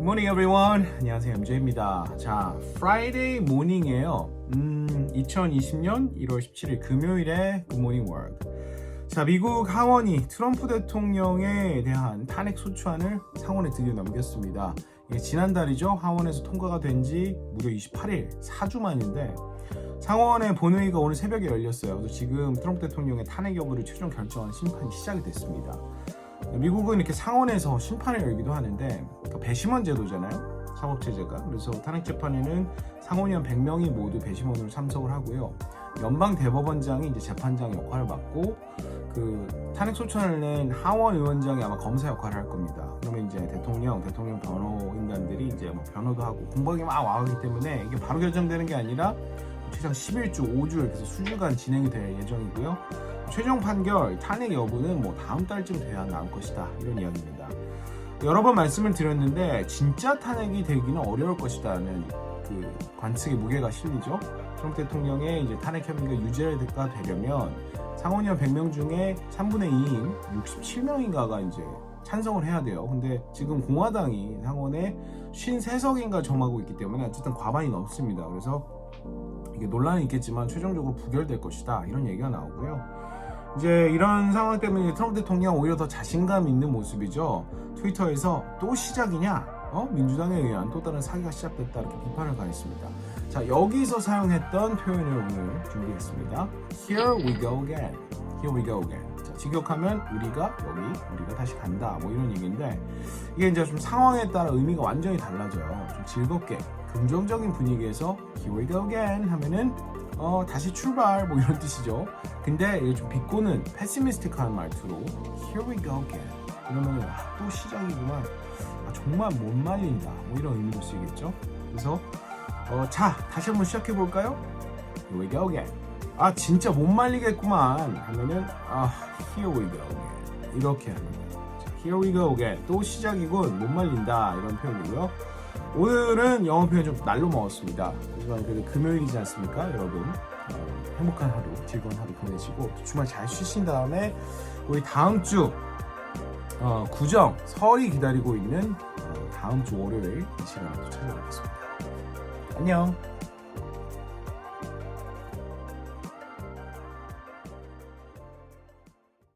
Good morning everyone. 안녕하세요 MJ입니다. 자, Friday morning이에요. 음, 2020년 1월 17일 금요일에 Good Morning World. 자, 미국 하원이 트럼프 대통령에 대한 탄핵 소추안을 상원에 드디어 넘겼습니다. 지난달이죠. 하원에서 통과가 된 지 무려 28일, 4주 만인데 상원의 본회의가 오늘 새벽에 열렸어요. 그래서 지금 트럼프 대통령의 탄핵 여부를 최종 결정하는 심판이 시작이 됐습니다. 미국은 이렇게 상원에서 심판을 열기도 하는데 그 배심원 제도잖아요. 사법체제가. 그래서 탄핵 재판에는 상원의원 100명이 모두 배심원으로 참석을 하고요. 연방 대법원장이 이제 재판장 역할을 맡고 그 탄핵 소추안을 낸 하원 의원장이 아마 검사 역할을 할 겁니다. 그러면 이제 대통령, 대통령 변호인단들이 이제 뭐 변호도 하고 공방이 막 와가기 때문에 이게 바로 결정되는 게 아니라 최장 11주, 5주 이렇게 해서 수주간 진행이 될 예정이고요. 최종 판결 탄핵 여부는 뭐 다음 달쯤 돼야 나올 것이다 이런 이야기입니다. 여러 번 말씀을 드렸는데 진짜 탄핵이 되기는 어려울 것이다는 그 관측의 무게가 실리죠. 트럼프 대통령의 이제 탄핵 혐의가 유죄가 되려면 상원의원 100명 중에 3분의 2인 67명인가가 이제 찬성을 해야 돼요. 근데 지금 공화당이 상원에 53석인가 점하고 있기 때문에 어쨌든 과반이 넘습니다. 그래서 이게 논란이 있겠지만 최종적으로 부결될 것이다 이런 얘기가 나오고요. 이제 이런 상황 때문에 트럼프 대통령 오히려 더 자신감 있는 모습이죠. 트위터에서 또 시작이냐? 어? 민주당에 의한 또 다른 사기가 시작됐다 이렇게 비판을 가했습니다. 자 여기서 사용했던 표현을 오늘 준비했습니다. Here we go again. Here we go again. 자, 직역하면 우리가 여기 우리가 다시 간다 뭐 이런 얘기인데 이게 이제 좀 상황에 따라 의미가 완전히 달라져요. 좀 즐겁게 긍정적인 분위기에서 Here we go again 하면은 어, 다시 출발 뭐 이런 뜻이죠. 근데 이게 좀 비꼬는 패시미스틱한 말투로 Here we go again 이러면 아, 또 시작이구만. 아, 정말 못 말린다. 뭐 이런 의미로 쓰이겠죠. 그래서 어, 자 다시 한번 시작해 볼까요? Here we go again. 아 진짜 못 말리겠구만 하면은 아 Here we go again 이렇게 하는 거예요. 자, Here we go again 또 시작이군 못 말린다 이런 표현이고요. 오늘은 영어 표현 좀 날로 먹었습니다. 하지만 그래도 금요일이지 않습니까, 여러분? 어, 행복한 하루, 즐거운 하루 보내시고 주말 잘 쉬신 다음에 우리 다음 주 어, 구정 설이 기다리고 있는 어, 다음 주 월요일 이 시간에 또 찾아뵙겠습니다. 안녕.